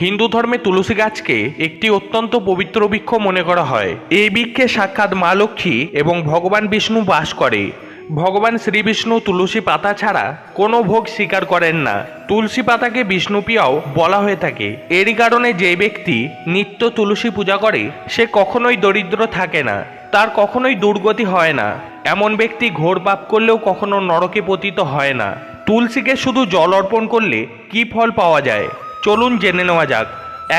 হিন্দু ধর্মে তুলসী গাছকে একটি অত্যন্ত পবিত্র বৃক্ষ মনে করা হয়। এই বৃক্ষে সাক্ষাৎ মা লক্ষ্মী এবং ভগবান বিষ্ণু বাস করে। ভগবান শ্রী বিষ্ণু তুলসী পাতা ছাড়া কোনো ভোগ স্বীকার করেন না। তুলসী পাতাকে বিষ্ণুপ্রিয়াও বলা হয়ে থাকে। এরই কারণে যে ব্যক্তি নিত্য তুলসী পূজা করে, সে কখনোই দরিদ্র থাকে না। তার কখনোই দুর্গতি হয় না। এমন ব্যক্তি ঘোর পাপ করলেও কখনো নরকে পতিত হয় না। তুলসীকে শুধু জল অর্পণ করলে কি ফল পাওয়া যায়? চলুন জেনে নেওয়া যাক।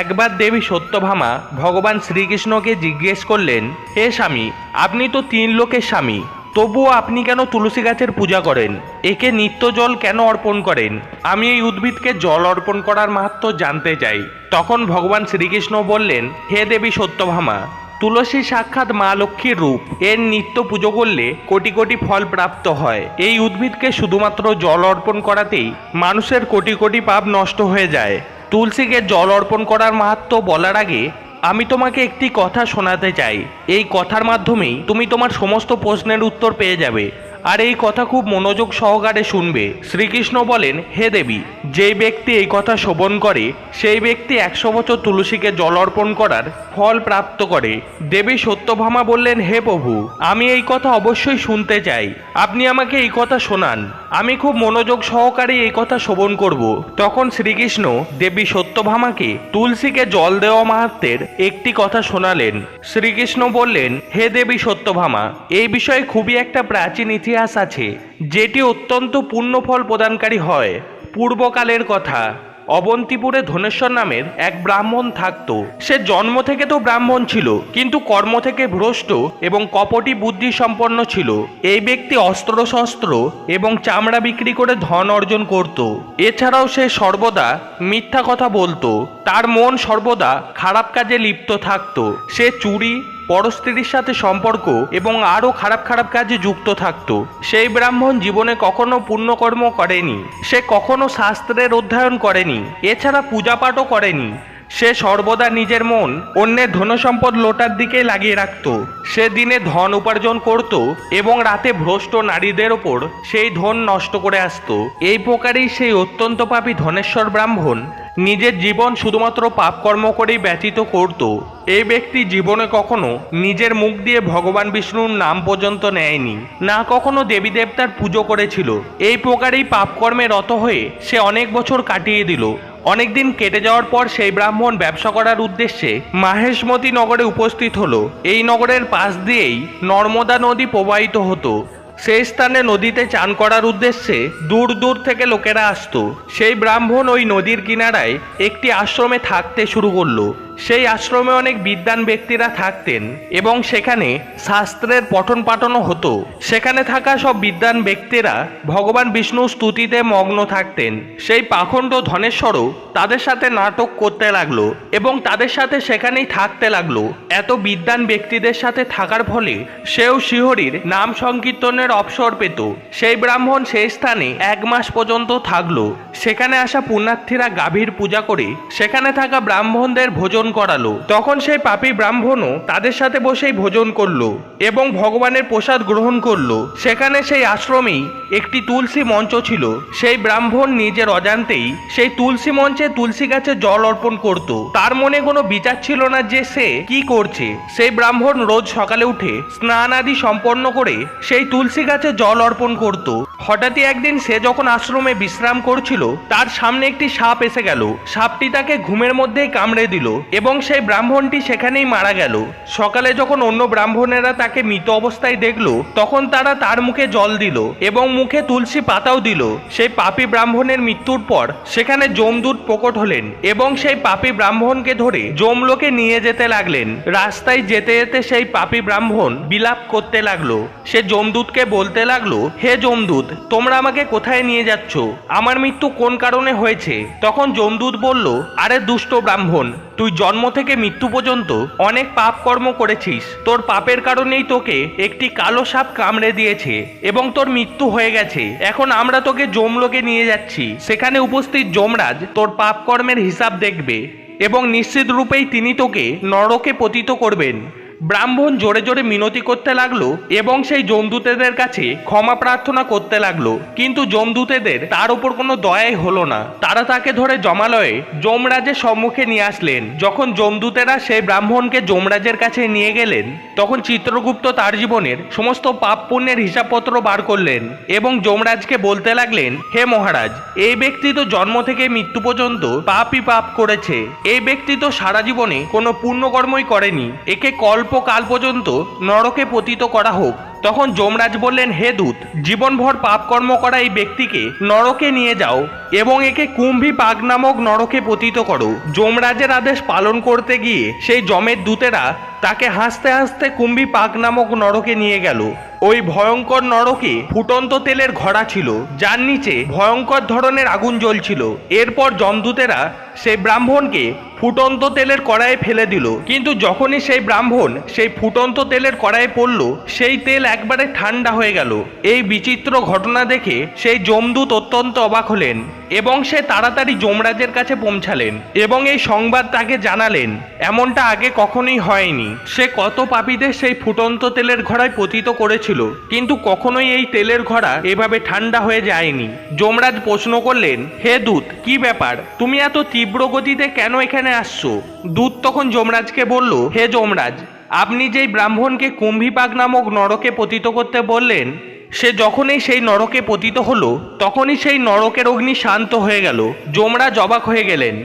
একবার দেবী সত্যভামা ভগবান শ্রীকৃষ্ণকে জিজ্ঞেস করলেন, হে স্বামী, আপনি তো তিন লোকের স্বামী, তবুও আপনি কেন তুলসী গাছের পূজা করেন? একে নিত্য জল কেন অর্পণ করেন? আমি এই উদ্ভিদকে জল অর্পণ করার মাহাত্ম জানতে চাই। তখন ভগবান শ্রীকৃষ্ণ বললেন, হে দেবী সত্যভামা, তুলসী সাক্ষাৎ মা লক্ষ্মীর রূপ, এর নিত্য পুজো করলে কোটি কোটি ফল প্রাপ্ত হয়। এই উদ্ভিদকে শুধুমাত্র জল অর্পণ করাতেই মানুষের কোটি কোটি পাপ নষ্ট হয়ে যায়। তুলসীকে জল অর্পণ করার মাহাত্ম বলার আগে আমি তোমাকে একটি কথা শোনাতে চাই। এই কথার মাধ্যমেই তুমি তোমার সমস্ত প্রশ্নের উত্তর পেয়ে যাবে। আর এই কথা খুব মনোযোগ সহকারে শুনবে। শ্রীকৃষ্ণ বলেন, হে দেবী, যেই ব্যক্তি এই কথা শোভন করে, সেই ব্যক্তি একশো বছর তুলসীকে জল অর্পণ করার ফল প্রাপ্ত করে। দেবী সত্যভামা বললেন, হে প্রভু, আমি এই কথা অবশ্যই শুনতে চাই। আপনি আমাকে এই কথা শোনান। আমি খুব মনোযোগ সহকারে এই কথা শোভন করব। তখন শ্রীকৃষ্ণ দেবী সত্যভামাকে তুলসীকে জল দেওয়া মাহাত্মের একটি কথা শোনালেন। শ্রীকৃষ্ণ বললেন, হে দেবী সত্যভামা, এই বিষয়ে খুবই একটা প্রাচীন ইতিহাস আছে, যেটি অত্যন্ত পুণ্যফল প্রদানকারী হয়। পূর্বকালের কথা, অবন্তিপুরে ধনেশ্বর নামের এক ব্রাহ্মণ থাকতো। সে জন্ম থেকে তো ব্রাহ্মণ ছিল, কিন্তু কর্ম থেকে ভ্রষ্ট এবং কপটি বুদ্ধি সম্পন্ন ছিল। এই ব্যক্তি অস্ত্র শস্ত্র এবং চামড়া বিক্রি করে ধন অর্জন করত। এছাড়াও সে সর্বদা মিথ্যা কথা বলতো। তার মন সর্বদা খারাপ কাজে লিপ্ত থাকতো। সে চুরি পরস্ত্রীর সাথে সম্পর্ক এবং আরও খারাপ খারাপ কাজে যুক্ত থাকত। সেই ব্রাহ্মণ জীবনে কখনো পুণ্যকর্ম করেনি, সে কখনো শাস্ত্রের অধ্যয়ন করেনি, এছাড়া পূজাপাঠও করেনি। সে সর্বদা নিজের মন অন্যের ধনসম্পদ লোটার দিকে লাগিয়ে রাখত। সে দিনে ধন উপার্জন করত এবং রাতে ভ্রষ্ট নারীদের ওপর সেই ধন নষ্ট করে আসতো। এই প্রকারেই সেই অত্যন্ত পাপী ধনেশ্বর ব্রাহ্মণ নিজের জীবন শুধুমাত্র পাপকর্ম করেই ব্যতীত করত। এই ব্যক্তি জীবনে কখনো নিজের মুখ দিয়ে ভগবান বিষ্ণুর নাম পর্যন্ত নেয়নি, না কখনো দেবী দেবতার পুজো করেছিল। এই প্রকারেই পাপকর্মে রত হয়ে সে অনেক বছর কাটিয়ে দিল। অনেকদিন কেটে যাওয়ার পর সেই ব্রাহ্মণ ব্যবসা করার উদ্দেশ্যে মাহেশমতি নগরে উপস্থিত হলো। এই নগরের পাশ দিয়েই নর্মদা নদী প্রবাহিত হতো। সেই স্থানে নদীতে চান করার উদ্দেশ্যে দূর দূর থেকে লোকেরা আসতো। সেই ব্রাহ্মণ ওই নদীর কিনারায় একটি আশ্রমে থাকতে শুরু করল। সেই আশ্রমে অনেক বিদ্বান ব্যক্তিরা থাকতেন এবং সেখানে শাস্ত্রের পঠন পাঠনও হতো। সেখানে থাকা সব বিদ্বান ব্যক্তিরা ভগবান বিষ্ণু স্তুতিতে মগ্ন থাকতেন। সেই পাখণ্ড ধনেশ্বরও তাদের সাথে নাটক করতে লাগল এবং তাদের সাথে সেখানেই থাকতে লাগল। এত বিদ্বান ব্যক্তিদের সাথে থাকার ফলে সেও শিহরির নাম সংকীর্তনের অবসর পেত। সেই ব্রাহ্মণ সেই স্থানে এক মাস পর্যন্ত থাকল। সেখানে আসা পুণ্যার্থীরা গাভীর পূজা করে সেখানে থাকা ব্রাহ্মণদের ভোজন করালো। তখন সেই পাপী ব্রাহ্মণও তাদের সাথে বসেই ভোজন করল এবং ভগবানের প্রসাদ গ্রহণ করল। সেখানে সেই আশ্রমেই একটি তুলসী মঞ্চ ছিল। সেই ব্রাহ্মণ নিজের অজান্তেই সেই তুলসী মঞ্চে তুলসী গাছে জল অর্পণ করত। তার মনে কোনো বিচার ছিল না যে সে কি করছে। সেই ব্রাহ্মণ রোজ সকালে উঠে স্নান আদি সম্পন্ন করে সেই তুলসী গাছে জল অর্পণ করত। হঠাৎই একদিন সে যখন আশ্রমে বিশ্রাম করছিল, তার সামনে একটি সাপ এসে গেল। সাপটি তাকে ঘুমের মধ্যেই কামড়ে দিল এবং সেই ব্রাহ্মণটি সেখানেই মারা গেল। সকালে যখন অন্য ব্রাহ্মণেরা তাকে মৃত অবস্থায় দেখল, তখন তারা তার মুখে জল দিল এবং মুখে তুলসী পাতাও দিল। সেই পাপী ব্রাহ্মণের মৃত্যুর পর সেখানে যমদূত প্রকট হলেন এবং সেই পাপী ব্রাহ্মণকে ধরে যমলোকে নিয়ে যেতে লাগলেন। রাস্তায় যেতে যেতে সেই পাপী ব্রাহ্মণ বিলাপ করতে লাগল। সে যমদূতকে বলতে লাগল, হে যমদূত তোমরা আমাকে কোথায় নিয়ে যাচ্ছ? আমার মৃত্যু কোন কারণে হয়েছে? তখন যমদূত বলল, আরে দুষ্ট ব্রাহ্মণ, তুই জন্ম থেকে মৃত্যু পর্যন্ত অনেক পাপ কর্ম করেছিস। তোর পাপের কারণেই তোকে একটি কালো সাপ কামড়ে দিয়েছে এবং তোর মৃত্যু হয়ে গেছে। এখন আমরা তোকে যমলোকে নিয়ে যাচ্ছি। সেখানে উপস্থিত যমরাজ তোর পাপ কর্মের হিসাব দেখবে এবং নিশ্চিত রূপেই তিনি তোকে নরকে পতিত করবেন। ব্রাহ্মণ জোরে জোরে মিনতি করতে লাগল এবং সেই জমদূতেদের কাছে ক্ষমা প্রার্থনা করতে লাগল। কিন্তু জমদূতেদের তার উপর কোনো দয়াই হলো না। তারা তাকে ধরে জমালয়ে যমরাজের সম্মুখে নিয়ে আসলেন। যখন যমদূতেরা সেই ব্রাহ্মণকে যমরাজের কাছে নিয়ে গেলেন, তখন চিত্রগুপ্ত তার জীবনের সমস্ত পাপ পুণ্যের হিসাবপত্র বার করলেন এবং যমরাজকে বলতে লাগলেন, হে মহারাজ, এই ব্যক্তি তো জন্ম থেকে মৃত্যু পর্যন্ত পাপই পাপ করেছে। এই ব্যক্তি তো সারা জীবনে কোনো পুণ্যকর্মই করেনি। একে কল্প কাল পর্যন্ত নরকে পতিত করা হোক, তখন যমরাজ বললেন, হে দূত, জীবনভর পাপকর্ম করা এই ব্যক্তিকে নরকে নিয়ে যাও এবং একে কুম্ভী পাগ নামক নরকে পতিত করো। যমরাজের আদেশ পালন করতে গিয়ে সেই জমের দূতেরা তাকে হাসতে হাসতে কুম্ভী পাক নামক নরকে নিয়ে গেল। ওই ভয়ঙ্কর নরকে ফুটন্ত তেলের ঘড়া ছিল, যার নিচে ভয়ঙ্কর ধরনের আগুন জ্বলছিল। এরপর জমদূতেরা সেই ব্রাহ্মণকে ফুটন্ত তেলের কড়াইয়ে ফেলে দিল। কিন্তু যখনই সেই ব্রাহ্মণ সেই ফুটন্ত তেলের কড়াইয়ে পড়ল, সেই তেল একবারে ঠান্ডা হয়ে গেল। এই বিচিত্র ঘটনা দেখে সেই যমদূত অত্যন্ত অবাক হলেন। এবং সে তাড়াতাড়ি যমরাজের কাছে পৌঁছালেন এবং এই সংবাদ তাকে জানালেন। এমনটা আগে কখনোই হয়নি। সে কত পাপীদের সেই ফুটন্ত তেলের ঘড়ায় পতিত করেছিল, কিন্তু কখনোই এই তেলের ঘড়া এভাবে ঠান্ডা হয়ে যায়নি। যমরাজ প্রশ্ন করলেন, হে দূত, কি ব্যাপার? তুমি এত তীব্র গতিতে কেন এখানে আসছো? দূত তখন যমরাজকে বলল, হে যমরাজ, আপনি যেই ব্রাহ্মণকে কুম্ভীপাক নামক নরকে পতিত করতে বললেন সে যখনই সেই নরকে পতিত হলো, তখনই সেই নরকের অগ্নি শান্ত হয়ে গেল যমরা জবাক হয়ে গেলেন।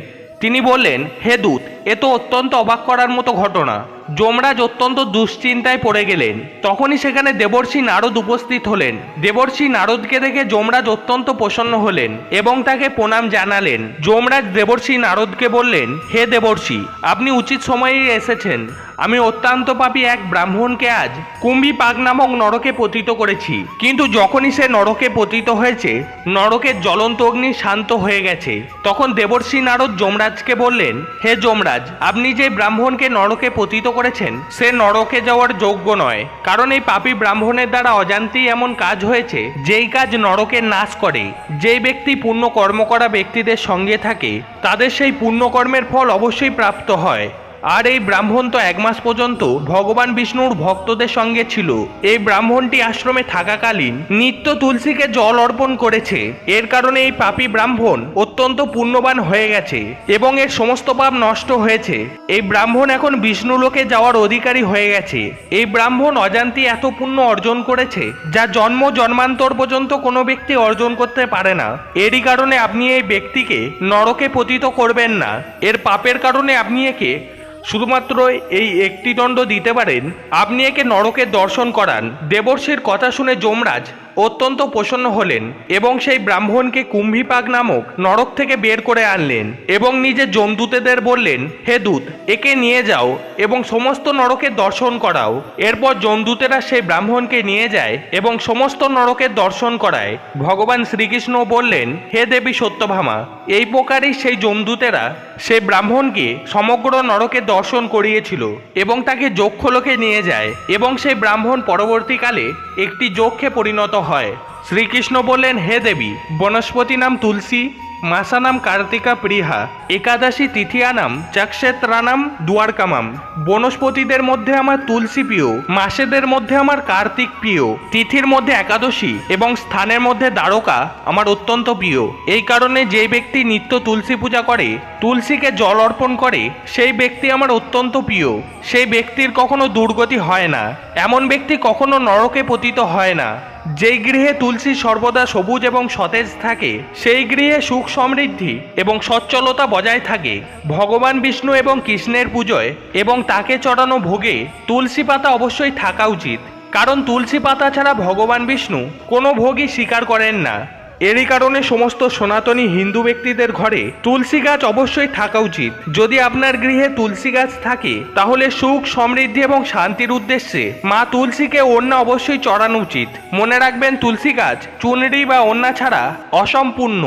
তিনি বললেন, হে দূত এ তো অত্যন্ত অবাক করার মতো ঘটনা। যমরাজ অত্যন্ত দুশ্চিন্তায় পড়ে গেলেন। তখনই সেখানে দেবর্ষি নারদ উপস্থিত হলেন। দেবর্ষি নারদকে দেখে যমরাজ অত্যন্ত প্রসন্ন হলেন এবং তাকে প্রণাম জানালেন। যমরাজ দেবর্ষি নারদকে বললেন, হে দেবর্ষি, আপনি উচিত সময়েই এসেছেন। আমি অত্যন্ত পাপী এক ব্রাহ্মণকে আজ কুম্ভী পাক নামক নরকে পতিত করেছি। কিন্তু যখনই সে নরকে পতিত হয়েছে, নরকের জ্বলন্ত অগ্নি শান্ত হয়ে গেছে। তখন দেবর্ষি নারদ যমরাজকে বললেন, হে যমরাজ আপনি যে ব্রাহ্মণকে নরকে পতিত করেছেন, সে নরকে যাওয়ার যোগ্য নয়। কারণ এই পাপী ব্রাহ্মণের দ্বারা অজান্তেই এমন কাজ হয়েছে, যেই কাজ নরকে নাশ করে। যেই ব্যক্তি পুণ্য কর্ম করা ব্যক্তিদের সঙ্গে থাকে, তাদের সেই পুণ্যকর্মের ফল অবশ্যই প্রাপ্ত হয়। আর এই ব্রাহ্মণ তো এক মাস পর্যন্ত ভগবান বিষ্ণুর ভক্তদের সঙ্গে ছিল। এই ব্রাহ্মণটি আশ্রমে থাকাকালীন নিত্য তুলসীকে জল অর্পণ করেছে। এর কারণে এই পাপী ব্রাহ্মণ অত্যন্ত পুণ্যবান হয়ে গেছে এবং এর সমস্ত পাপ নষ্ট হয়েছে। এই ব্রাহ্মণ এখন বিষ্ণুলোকে যাওয়ার অধিকারী হয়ে গেছে। এই ব্রাহ্মণ অজান্তি এত পুণ্য অর্জন করেছে, যা জন্ম জন্মান্তর পর্যন্ত কোনো ব্যক্তি অর্জন করতে পারে না। এরই কারণে আপনি এই ব্যক্তিকে নরকে পতিত করবেন না। এর পাপের কারণে আপনি একে শুধুমাত্র এই একটি দণ্ড দিতে পারেন। আপনি একে নরকের দর্শন করান। দেবর্ষির কথা শুনে যমরাজ অত্যন্ত প্রসন্ন হলেন এবং সেই ব্রাহ্মণকে কুম্ভীপাক নামক নরক থেকে বের করে আনলেন এবং নিজে জমদূতেদের বললেন, হে দূত, একে নিয়ে যাও এবং সমস্ত নরকের দর্শন করাও। এরপর জমদূতেরা সেই ব্রাহ্মণকে নিয়ে যায় এবং সমস্ত নরকের দর্শন করায়। ভগবান শ্রীকৃষ্ণ বললেন, হে দেবী সত্যভামা, এই প্রকারই সেই জমদূতেরা সেই ব্রাহ্মণকে সমগ্র নরকে দর্শন করিয়েছিল এবং তাকে যক্ষলোকে নিয়ে যায় এবং সেই ব্রাহ্মণ পরবর্তীকালে একটি যক্ষে পরিণত হয়। শ্রীকৃষ্ণ বললেন, হে দেবী, বনস্পতি নাম তুলসী, মাসা নাম কার্তিকা প্রিহা একাদশী তিথিয়া নাম চক্ষেত্রানাম দুয়ারকামাম বনস্পতিদের মধ্যে আমার তুলসী প্রিয়, মাসেদের মধ্যে আমার কার্তিক প্রিয়, তিথির মধ্যে একাদশী এবং স্থানের মধ্যে দ্বারকা আমার অত্যন্ত প্রিয়। এই কারণে যে ব্যক্তি নিত্য তুলসী পূজা করে, তুলসীকে জল অর্পণ করে, সেই ব্যক্তি আমার অত্যন্ত প্রিয়। সেই ব্যক্তির কখনো দুর্গতি হয় না। এমন ব্যক্তি কখনো নরকে পতিত হয় না। যেই গৃহে তুলসী সর্বদা সবুজ এবং সতেজ থাকে, সেই গৃহে সুখ সমৃদ্ধি এবং সচ্ছলতা বজায় থাকে। ভগবান বিষ্ণু এবং কৃষ্ণের পুজোয় এবং তাকে চড়ানো ভোগে তুলসী পাতা অবশ্যই থাকা উচিত। কারণ তুলসী পাতা ছাড়া ভগবান বিষ্ণু কোনো ভোগই স্বীকার করেন না। এরই কারণে সমস্ত সনাতনী হিন্দু ব্যক্তিদের ঘরে তুলসী গাছ অবশ্যই থাকা উচিত। যদি আপনার গৃহে তুলসী গাছ থাকে, তাহলে সুখ, সমৃদ্ধি এবং শান্তির উদ্দেশ্যে মা তুলসীকে অন্যা অবশ্যই চড়ানো উচিত। মনে রাখবেন, তুলসী গাছ চুনরি বা অন্যা ছাড়া অসম্পূর্ণ।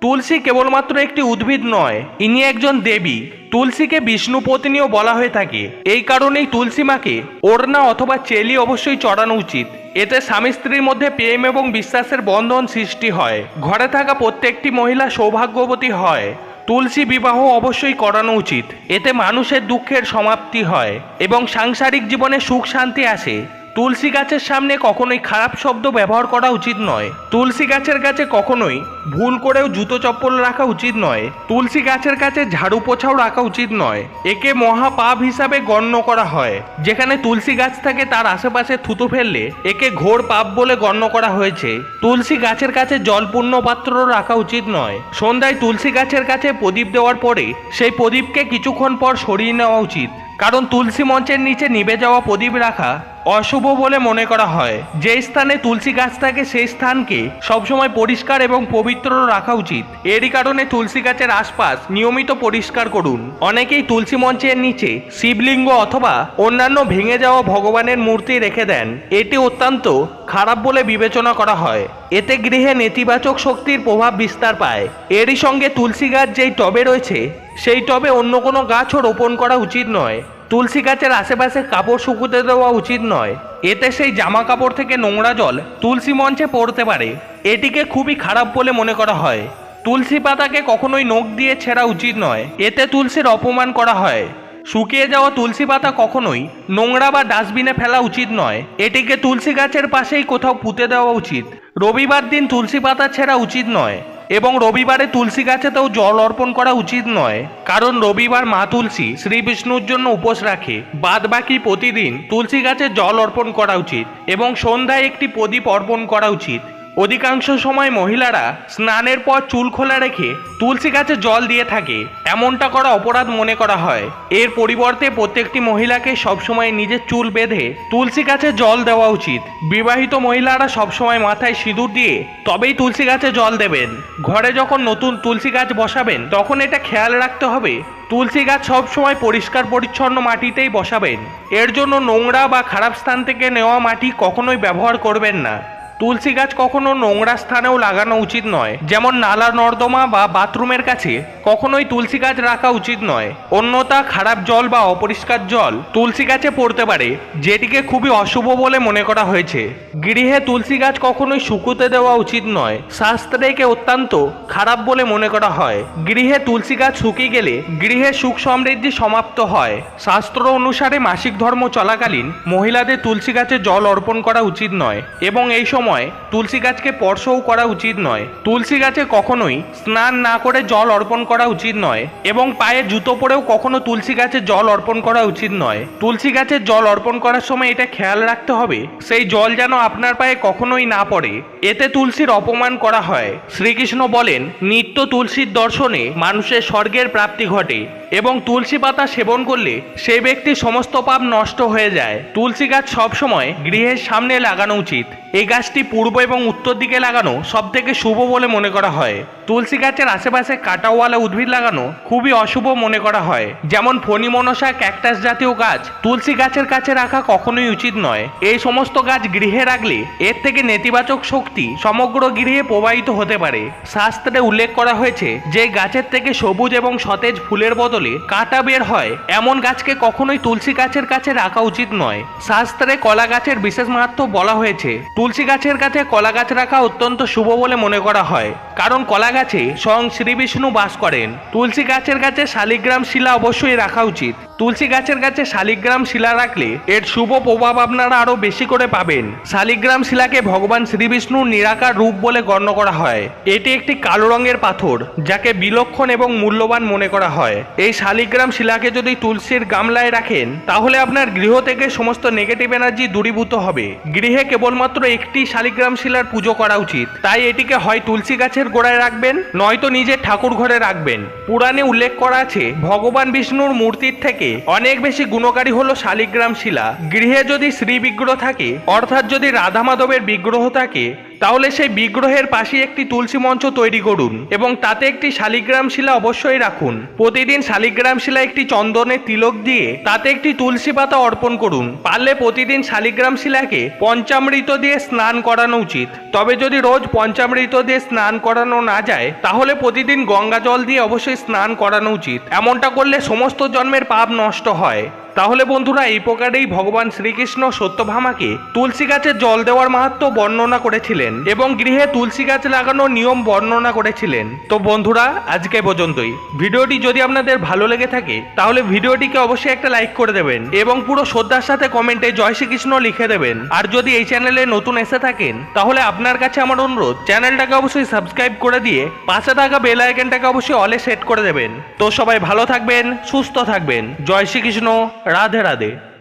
তুলসী কেবলমাত্র একটি উদ্ভিদ নয়, ইনি একজন দেবী। তুলসীকে বিষ্ণু পত্নীও বলা হয়ে থাকে। এই কারণেই তুলসী মাকে ওড়না অথবা চেলি অবশ্যই চড়ানো উচিত। এতে স্বামী স্ত্রীর মধ্যে প্রেম এবং বিশ্বাসের বন্ধন সৃষ্টি হয়। ঘরে থাকা প্রত্যেকটি মহিলা সৌভাগ্যবতী হয়। তুলসী বিবাহ অবশ্যই করানো উচিত। এতে মানুষের দুঃখের সমাপ্তি হয় এবং সাংসারিক জীবনে সুখ শান্তি আসে। তুলসী গাছের সামনে কখনোই খারাপ শব্দ ব্যবহার করা উচিত নয়। তুলসী গাছের কাছে কখনোই ভুল করেও জুতো চপ্পল রাখা উচিত নয়। তুলসী গাছের কাছে ঝাড়ু পোছাও রাখা উচিত নয়। একে মহাপাপ হিসাবে গণ্য করা হয়। যেখানে তুলসী গাছ থাকে তার আশেপাশে থুতু ফেললে একে ঘোর পাপ বলে গণ্য করা হয়েছে। তুলসী গাছের কাছে জলপূর্ণ পাত্র রাখা উচিত নয়। সন্ধ্যায় তুলসী গাছের কাছে প্রদীপ দেওয়ার পরে সেই প্রদীপকে কিছুক্ষণ পর সরিয়ে নেওয়া উচিত। কারণ তুলসী মঞ্চের নিচে নিভে যাওয়া প্রদীপ রাখা অশুভ বলে মনে করা হয়। যে স্থানে তুলসী গাছ থাকে, সেই স্থানকে সবসময় পরিষ্কার এবং পবিত্র রাখা উচিত। এরই কারণে তুলসী গাছের আশপাশ নিয়মিত পরিষ্কার করুন। অনেকেই তুলসী মঞ্চের নিচে শিবলিঙ্গ অথবা অন্যান্য ভেঙে যাওয়া ভগবানের মূর্তি রেখে দেন। এটি অত্যন্ত খারাপ বলে বিবেচনা করা হয়। এতে গৃহে নেতিবাচক শক্তির প্রভাব বিস্তার পায়। এরই সঙ্গে তুলসী গাছ যেই টবে রয়েছে, সেই টবে অন্য কোনো গাছও রোপণ করা উচিত নয়। তুলসী গাছের আশেপাশে কাপড় শুকুতে দেওয়া উচিত নয়। এতে সেই জামা কাপড় থেকে নোংরা জল তুলসী মঞ্চে পড়তে পারে। এটিকে খুবই খারাপ বলে মনে করা হয়। তুলসী পাতাকে কখনোই নখ দিয়ে ছেঁড়া উচিত নয়। এতে তুলসীর অপমান করা হয়। শুকিয়ে যাওয়া তুলসী পাতা কখনোই নোংরা বা ডাস্টবিনে ফেলা উচিত নয়। এটিকে তুলসী গাছের পাশেই কোথাও পুঁতে দেওয়া উচিত। রবিবার দিন তুলসী পাতা ছেঁড়া উচিত নয়। এবং রবিবারে তুলসী গাছে তাও জল অর্পণ করা উচিত নয়, কারণ রবিবার মা তুলসী শ্রী বিষ্ণুর জন্য উপোস রাখে। বাদ বাকি প্রতিদিন তুলসী গাছে জল অর্পণ করা উচিত এবং সন্ধ্যায় একটি প্রদীপ অর্পণ করা উচিত। অধিকাংশ সময় মহিলারা স্নানের পর চুল খোলা রেখে তুলসী গাছে জল দিয়ে থাকে। এমনটা করা অপরাধ মনে করা হয়। এর পরিবর্তে প্রত্যেকটি মহিলাকে সবসময় নিজের চুল বেঁধে তুলসী গাছে জল দেওয়া উচিত। বিবাহিত মহিলারা সবসময় মাথায় সিঁদুর দিয়ে তবেই তুলসী গাছে জল দেবেন। ঘরে যখন নতুন তুলসী গাছ বসাবেন, তখন এটা খেয়াল রাখতে হবে। তুলসী গাছ সবসময় পরিষ্কার পরিচ্ছন্ন মাটিতেই বসাবেন। এর জন্য নোংরা বা খারাপ স্থান থেকে নেওয়া মাটি কখনোই ব্যবহার করবেন না। তুলসী গাছ কখনো নোংরা স্থানেও লাগানো উচিত নয়। যেমন নালা নর্দমা বা বাথরুমের কাছে কখনোই তুলসী গাছ রাখা উচিত নয়। অন্যতা খারাপ জল বা অপরিষ্কার জল তুলসী গাছে পড়তে পারে, যেটিকে খুবই অশুভ বলে মনে করা হয়েছে। গৃহে তুলসী গাছ কখনোই শুকুতে দেওয়া উচিত নয়। শাস্ত্রে একে অত্যন্ত খারাপ বলে মনে করা হয়। গৃহে তুলসী গাছ শুকিয়ে গেলে গৃহে সুখ সমৃদ্ধি সমাপ্ত হয়। শাস্ত্র অনুসারে মাসিক ধর্ম চলাকালীন মহিলাদের তুলসী গাছে জল অর্পণ করা উচিত নয় এবং এই সময় তুলসী গাছকে স্পর্শও করা উচিত নয়। তুলসী গাছে কখনোই স্নান না করে জল অর্পণ করা উচিত নয় এবং পায়ে জুতো পরেও কখনো তুলসী গাছে জল অর্পণ করা উচিত নয়। তুলসী গাছে জল অর্পণ করার সময় এটা খেয়াল রাখতে হবে, সেই জল যেন আপনার পায়ে কখনোই না পড়ে। এতে তুলসীর অপমান করা হয়। শ্রীকৃষ্ণ বলেন, নিত্য তুলসীর দর্শনে মানুষের স্বর্গের প্রাপ্তি ঘটে এবং তুলসী পাতা সেবন করলে সে ব্যক্তির সমস্ত পাপ নষ্ট হয়ে যায়। তুলসী গাছ সবসময় গৃহের সামনে লাগানো উচিত। এই গাছটি পূর্ব এবং উত্তর দিকে লাগানো সব থেকে শুভ বলে মনে করা হয়। তুলসী গাছের আশেপাশে কাটাওয়ালা উদ্ভিদ লাগানো খুবই অশুভ মনে করা হয়। যেমন ফণিমনসা ক্যাকটাস জাতীয় গাছ তুলসী গাছের কাছে রাখা কখনোই উচিত নয়। এই সমস্ত গাছ গৃহে রাখলে এর থেকে নেতিবাচক শক্তি সমগ্র গৃহে প্রবাহিত হতে পারে। শাস্ত্রে উল্লেখ করা হয়েছে যে গাছের থেকে সবুজ এবং সতেজ ফুলের বদলে কাঁটা বের হয়। এমন গাছকে কখনোই তুলসী গাছের কাছে রাখা উচিত নয়। শাস্ত্রে কলা গাছের বিশেষ মাহাত্ম বলা হয়েছে তুলসী গাছের কাছে কলা গাছ রাখা অত্যন্ত শুভ বলে মনে করা হয়। কারণ কলা গাছে স্বয়ং শ্রী বিষ্ণু বাস করেন। তুলসী গাছের কাছে শালিগ্রাম শিলা অবশ্যই রাখা উচিত। তুলসী গাছের কাছে শালিগ্রাম শিলা রাখলে এর শুভ প্রভাব আপনারা আরও বেশি করে পাবেন। শালিগ্রাম শিলাকে ভগবান শ্রী বিষ্ণুর নিরাকার রূপ বলে গণ্য করা হয়। এটি একটি কালো রঙের পাথর, যাকে বিলক্ষণ এবং মূল্যবান মনে করা হয়। এই শালিগ্রাম শিলাকে যদি তুলসীর গামলায় রাখেন, তাহলে আপনার গৃহ থেকে সমস্ত নেগেটিভ এনার্জি দূরীভূত হবে। গৃহে কেবলমাত্র একটি শালিগ্রাম শিলার পুজো করা উচিত। তাই এটিকে হয় তুলসী গাছের গোড়ায় রাখবেন, নয়তো নিজের ঠাকুর ঘরে রাখবেন। পুরাণে উল্লেখ করা আছে, ভগবান বিষ্ণুর মূর্তির থেকে অনেক বেশি গুণকারী হলো শালিগ্রাম শিলা। গৃহে যদি শ্রী বিগ্রহ থাকে, অর্থাৎ যদি রাধা মাধবের বিগ্রহ থাকে তাহলে সেই বিগ্রহের পাশে একটি তুলসী মঞ্চ তৈরি করুন এবং তাতে একটি শালিগ্রাম শিলা অবশ্যই রাখুন। প্রতিদিন শালিগ্রাম শিলা একটি চন্দনের তিলক দিয়ে তাতে একটি তুলসী পাতা অর্পণ করুন। পারলে প্রতিদিন শালিগ্রাম শিলাকে পঞ্চামৃত দিয়ে স্নান করানো উচিত। তবে যদি রোজ পঞ্চামৃত দিয়ে স্নান করানো না যায়, তাহলে প্রতিদিন গঙ্গা জল দিয়ে অবশ্যই স্নান করানো উচিত। এমনটা করলে সমস্ত জন্মের পাপ নষ্ট হয়। তাহলে বন্ধুরা এই প্রকারেই ভগবান শ্রীকৃষ্ণ সত্যভামাকে তুলসী গাছে জল দেওয়ার মাহাত্ম বর্ণনা করেছিলেন এবং গৃহে তুলসী গাছ লাগানোর নিয়ম বর্ণনা করেছিলেন। তো বন্ধুরা, আজকে পর্যন্তই। ভিডিওটি যদি আপনাদের ভালো লেগে থাকে, তাহলে ভিডিওটিকে অবশ্যই একটা লাইক করে দেবেন এবং পুরো শ্রদ্ধার সাথে কমেন্টে জয় শ্রীকৃষ্ণ লিখে দেবেন। আর যদি এই চ্যানেলে নতুন এসে থাকেন, তাহলে আপনার কাছে আমার অনুরোধ, চ্যানেলটাকে অবশ্যই সাবস্ক্রাইব করে দিয়ে পাশে থাকা বেল আইকনটাকে অবশ্যই অলে সেট করে দেবেন। তো সবাই ভালো থাকবেন, সুস্থ থাকবেন। জয় শ্রীকৃষ্ণ। রাধে রাধে